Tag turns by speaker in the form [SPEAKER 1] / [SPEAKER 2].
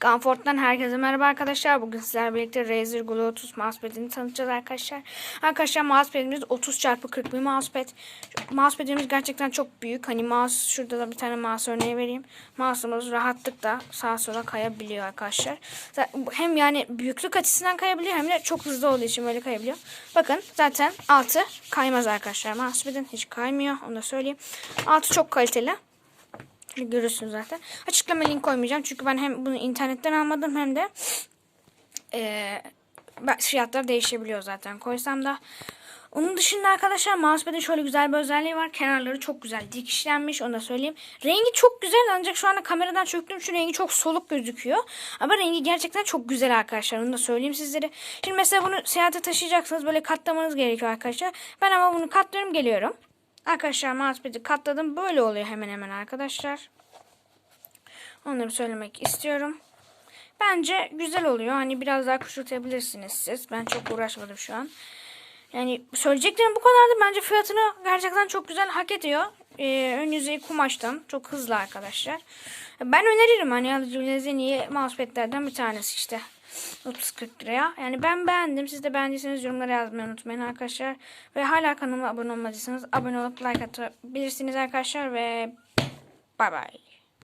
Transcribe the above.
[SPEAKER 1] Gunfort'tan herkese merhaba arkadaşlar. Bugün sizlerle birlikte Razer Glow 30 mousepad'ini tanıtacağız arkadaşlar. Arkadaşlar mousepad'imiz 30 x 40 bir mousepad. Mousepad'imiz gerçekten çok büyük. Hani mouse şurada da bir tane mouse örneği vereyim. Mouse'umuz rahatlıkla sağa sola kayabiliyor arkadaşlar. Hem yani büyüklük açısından kayabiliyor hem de çok hızlı olduğu için böyle kayabiliyor. Bakın zaten altı kaymaz arkadaşlar. Mousepad'in hiç kaymıyor. Onu da söyleyeyim. Altı çok kaliteli. Görürsünüz zaten. Açıklama link koymayacağım. Çünkü ben hem bunu internetten almadım hem de eee fiyatlar değişebiliyor zaten. Koysam da onun dışında arkadaşlar mousepad'in şöyle güzel bir özelliği var. Kenarları çok güzel dikişlenmiş onu da söyleyeyim. Rengi çok güzel ancak şu anda kameradan çöktüğüm için rengi çok soluk gözüküyor. Ama rengi gerçekten çok güzel arkadaşlar. Onu da söyleyeyim sizlere. Şimdi mesela bunu seyahate taşıyacaksınız. Böyle katlamanız gerekiyor arkadaşlar. Ben ama bunu katlıyorum geliyorum. Arkadaşlar mousepad'i katladım. Böyle oluyor hemen hemen arkadaşlar. Onları söylemek istiyorum. Bence güzel oluyor. Hani biraz daha küçültebilirsiniz siz. Ben çok uğraşmadım şu an. Yani söyleyeceklerim bu kadardı. Bence fiyatını gerçekten çok güzel hak ediyor. Ee, ön yüzeyi kumaştan. Çok hızlı arkadaşlar. Ben öneririm. Hani en iyi mousepad'lerden bir tanesi işte. 30-40 liraya. Yani ben beğendim. Siz de beğendiyseniz yorumlara yazmayı unutmayın arkadaşlar. Ve hala kanalıma abone olmadıysanız abone olup like atabilirsiniz arkadaşlar. Ve bay bay.